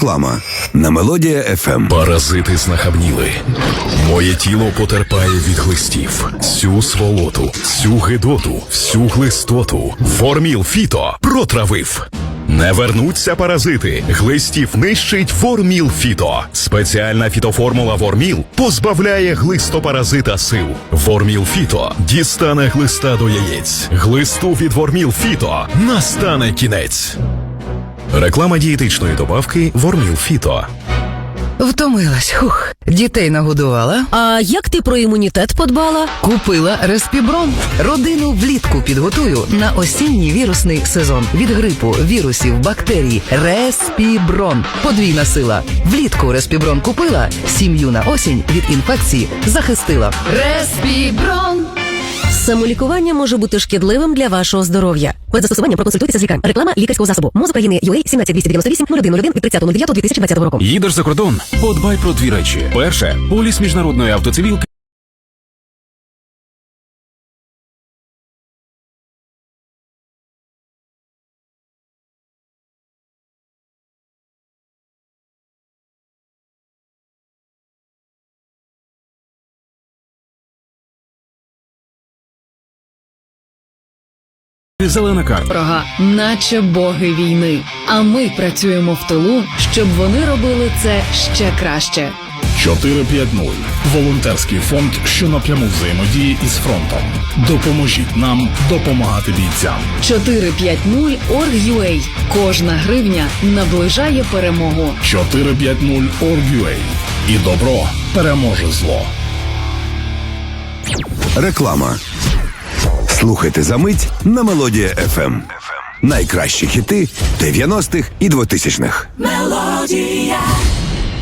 Реклама на Мелодія Ем. ФМ. Паразити знахабніли. Моє тіло потерпає від глистів. Всю сволоту, всю гидоту, всю глистоту. Ворміл Фіто протравив. Не вернуться паразити. Глистів нищить Ворміл Фіто. Спеціальна фітоформула Ворміл позбавляє глистопаразита сил. Ворміл Фіто дістане глиста до яєць. Глисту від Ворміл Фіто настане кінець. Реклама дієтичної добавки Ворміл Фіто. Втомилась. Хух. Дітей нагодувала. А як ти про імунітет подбала? Купила респіброн. Родину влітку підготую на осінній вірусний сезон. Від грипу, вірусів, бактерій. Респіброн. Подвійна сила. Влітку респіброн купила. Сім'ю на осінь від інфекції захистила. Респіброн. Самолікування може бути шкідливим для вашого здоров'я. Перед застосуванням проконсультуйтеся з лікарем. Реклама лікарського засобу. МОЗ України UA 17298 0101 від 30.09.2020 року. Їдеш за кордон? Подбай про дві речі. Перше поліс міжнародної автоцивілки. Зелена карта. Наче боги війни. А ми працюємо в тилу, щоб вони робили це ще краще. 450. Волонтерський фонд, що напряму взаємодіє із фронтом. Допоможіть нам допомагати бійцям. 450 Org.ua. Кожна гривня наближає перемогу. 450 Org.ua. І добро переможе зло. Реклама. Слухайте за мить на Мелодія ФМ. Найкращі хіти 90-х і 2000-х. Мелодія.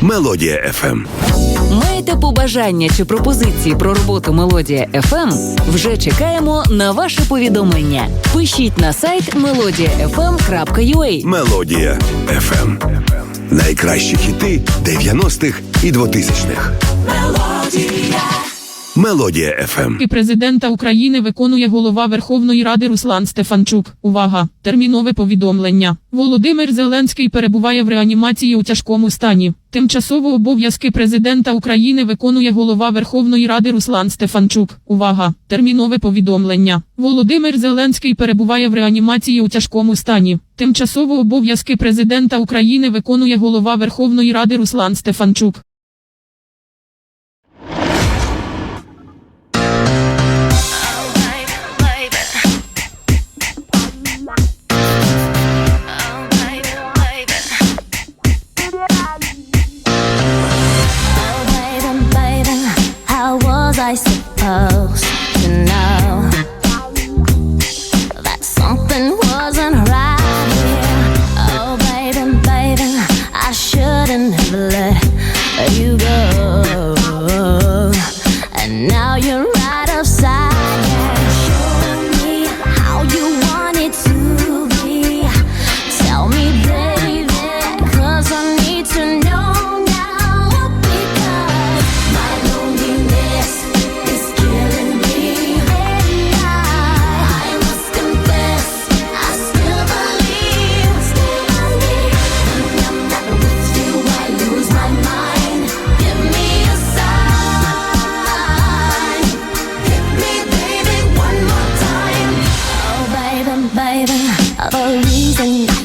Мелодія ФМ. Маєте побажання чи пропозиції про роботу Мелодія FM? Вже чекаємо на ваше повідомлення. Пишіть на сайт melodiafm.ua Мелодія ФМ. Найкращі хіти 90-х і 2000-х. Мелодія ФМ. І президента України виконує голова Верховної Ради Руслан Стефанчук. Увага! Термінове повідомлення. Володимир Зеленський перебуває в реанімації у тяжкому стані. Тимчасово обов'язки президента України виконує голова Верховної Ради Руслан Стефанчук. Увага! Термінове повідомлення. Володимир Зеленський перебуває в реанімації у тяжкому стані. Тимчасово обов'язки президента України виконує голова Верховної Ради Руслан Стефанчук. I suppose. of a reason.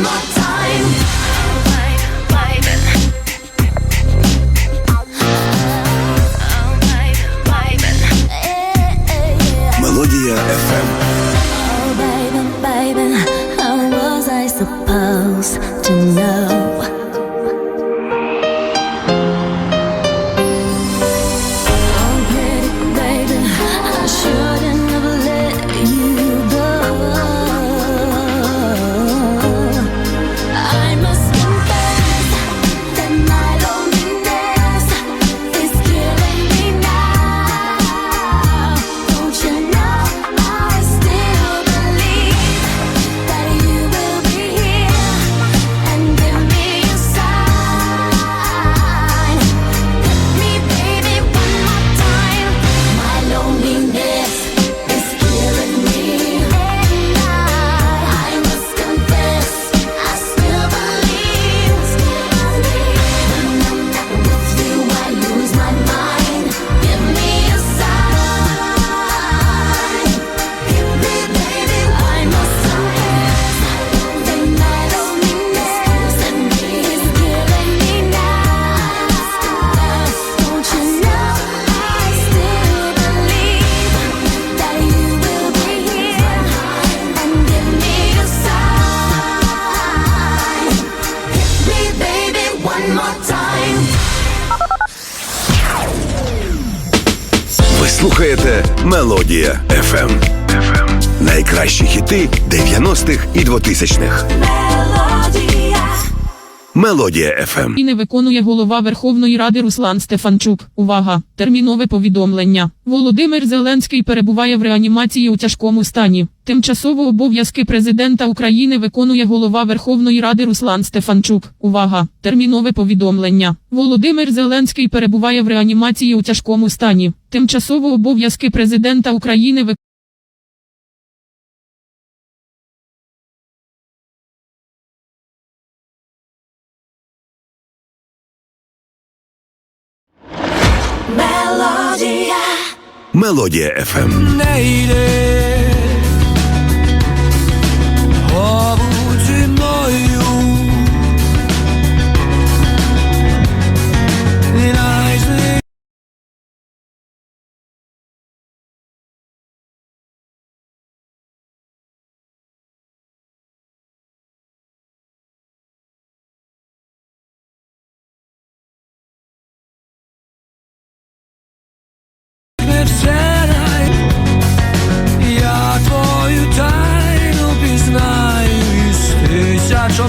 my time. Мелодія FM. FM. Ем. Ем. Найкращі хіти 90-х і 2000-х. Мелодія ФМ ем. і не виконує голова Верховної Ради Руслан Стефанчук. Увага! Термінове повідомлення. Володимир Зеленський перебуває в реанімації у тяжкому стані. Тимчасово обов'язки президента України виконує голова Верховної Ради Руслан Стефанчук. Увага! Термінове повідомлення. Володимир Зеленський перебуває в реанімації у тяжкому стані. Тимчасово обов'язки президента України виконує Melodия FM. Neydi?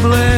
blame.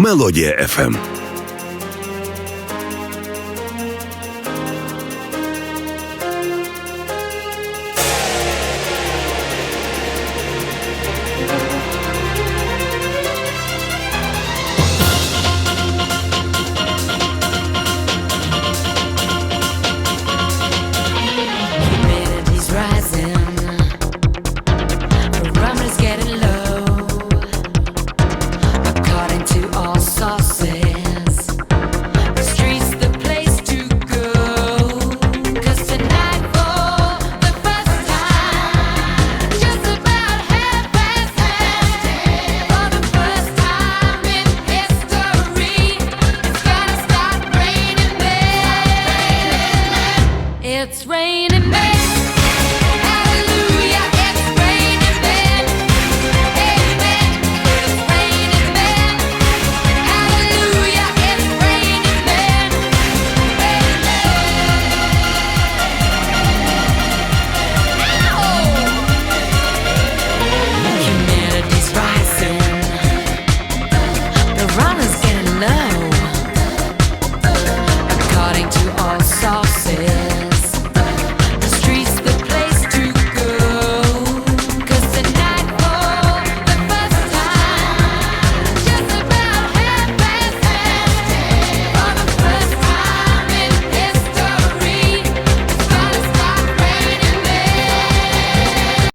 Мелодія ФМ. It's raining man.